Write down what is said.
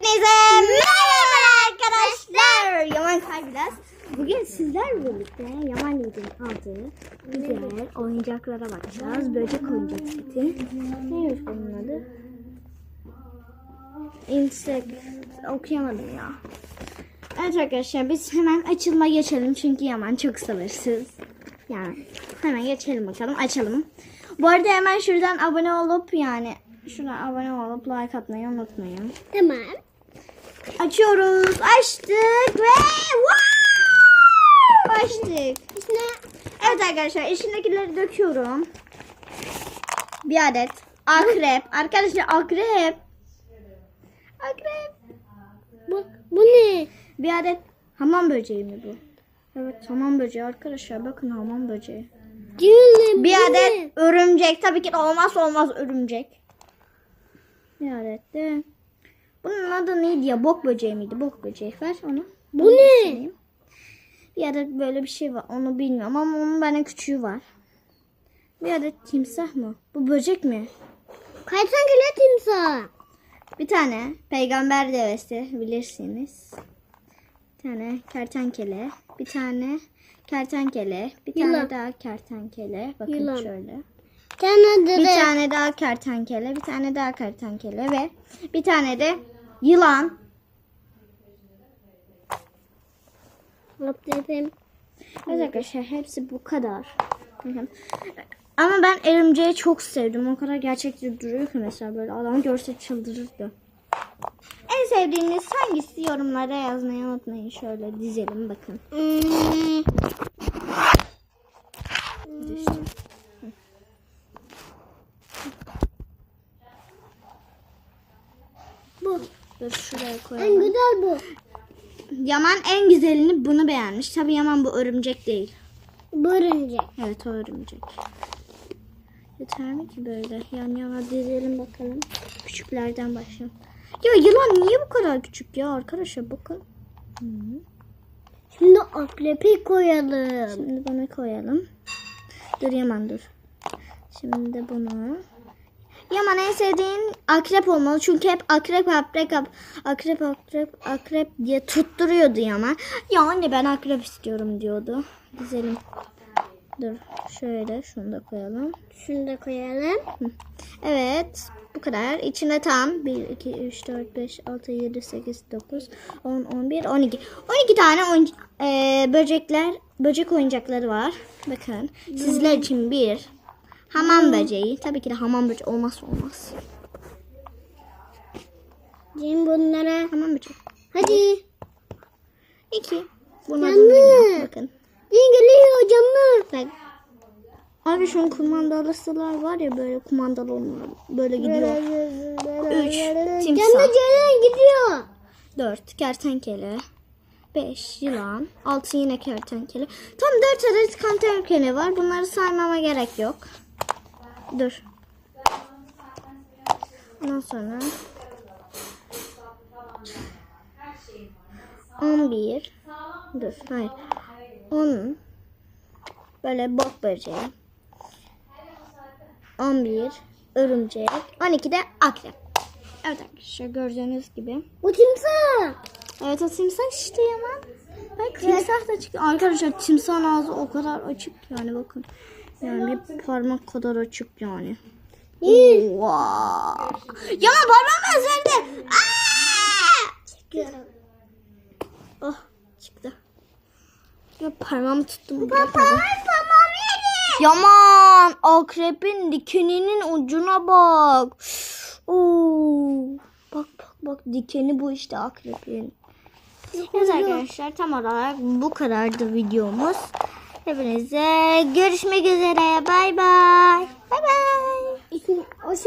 Hepinize merhaba arkadaşlar. Yaman Kaybbiraz. Bugün sizlerle birlikte Yaman Yiğit'in aldığı güzel oyuncaklara bakacağız. Böcek oyuncak seti. Neymiş bunun adı? Insect. Okuyamadım ya. Evet arkadaşlar biz hemen açılma geçelim. Çünkü Yaman çok sabırsız. Yani hemen geçelim bakalım. Açalım. Bu arada hemen şuradan abone olup yani şuradan abone olup like atmayı unutmayın. Tamam. Açıyoruz. Açtık ve wow! Açtık. İçine Evet arkadaşlar içindekileri döküyorum. Bir adet akrep. Arkadaşlar akrep. Akrep. bu, bu ne? Bir adet hamam böceği mi bu? Evet hamam böceği arkadaşlar bakın hamam böceği. Gülüm. Bir adet örümcek. Tabii ki de olmazsa olmaz örümcek. Bir adet de. Bunun adı neydi ya? Bok böceği miydi? Bok böceği. Ver onu. Bu ne? Söyleyeyim. Bir adet böyle bir şey var. Onu bilmiyorum ama onun benden küçüğü var. Bir adet timsah mı? Bu böcek mi? Kertenkele timsah. Bir tane peygamber devesi bilirsiniz. Bir tane kertenkele. Bir tane kertenkele. Bir tane Yılan. daha kertenkele. Bakın Yılan. şöyle. Bir tane daha kertenkele, bir tane daha kertenkele ve bir tane de yılan. Hoplayayım. Evet arkadaşlar hepsi bu kadar. Ama ben örümceği çok sevdim. O kadar gerçekçi duruyor ki mesela böyle adam görse çıldırırdı. En sevdiğiniz hangisi yorumlara yazmayı unutmayın. Şöyle dizelim bakın. Hmm. Bu. Dur şuraya En koyalım. güzel bu. Yaman en güzelini bunu beğenmiş. Tabii Yaman bu örümcek değil. Bu örümcek. Evet o örümcek. Yeter mi ki böyle? Yan yana dizelim bakalım. Küçüklerden başlayalım. Ya yılan niye bu kadar küçük ya arkadaşlar bakın. Hı. Şimdi akrepi koyalım. Şimdi bunu koyalım. Dur Yaman dur. Şimdi bunu. Yaman en sevdiğin akrep olmalı. Çünkü hep akrep akrep akrep akrep akrep diye tutturuyordu Yaman. Ya anne ben akrep istiyorum diyordu. Dizelim. Dur şöyle şunu da koyalım. Şunu da koyalım. Evet. Bu kadar. İçinde tam 1, 2, 3, 4, 5, 6, 7, 8, 9, 10, 11, 12. 12 tane oyunc- eee, böcekler, böcek oyuncakları var. Bakın. Sizler için bir. Hamam böceği. Tabii ki de hamam böceği olmazsa olmaz. Şimdi bunlara. Hamam böceği. Hadi. İki. Bunun Canlı. Bakın. Din geliyor canlı. Bak. Abi şunun kumandalısılar var ya böyle kumandalı onlar. Böyle gidiyor. Üç, timsah. Canlı canlı gidiyor. 4 kertenkele. 5 yılan. 6 yine kertenkele. Tam 4 adet kertenkele var. Bunları saymama gerek yok. Dur. Ondan sonra 11 Dur hayır 10 Böyle bok böceği 11 Örümcek 12 de akrep Evet arkadaşlar gördüğünüz gibi Bu timsah. Evet o timsah işte Yaman. Bak timsah da çıktı. Arkadaşlar timsahın ağzı o kadar açık yani bakın. Yani bir parmak kadar açık yani. Wow. Yaman parmağım ezildi. Aa! Çıkıyorum. Oh çıktı. Ya parmağımı tuttum. Baba parmağım yedi. Yaman akrepin dikeninin ucuna bak. Oo. Bak bak bak dikeni bu işte akrepin. Evet arkadaşlar tam olarak bu kadardı videomuz. Hepinize görüşmek üzere. Bay bay. Bay bay.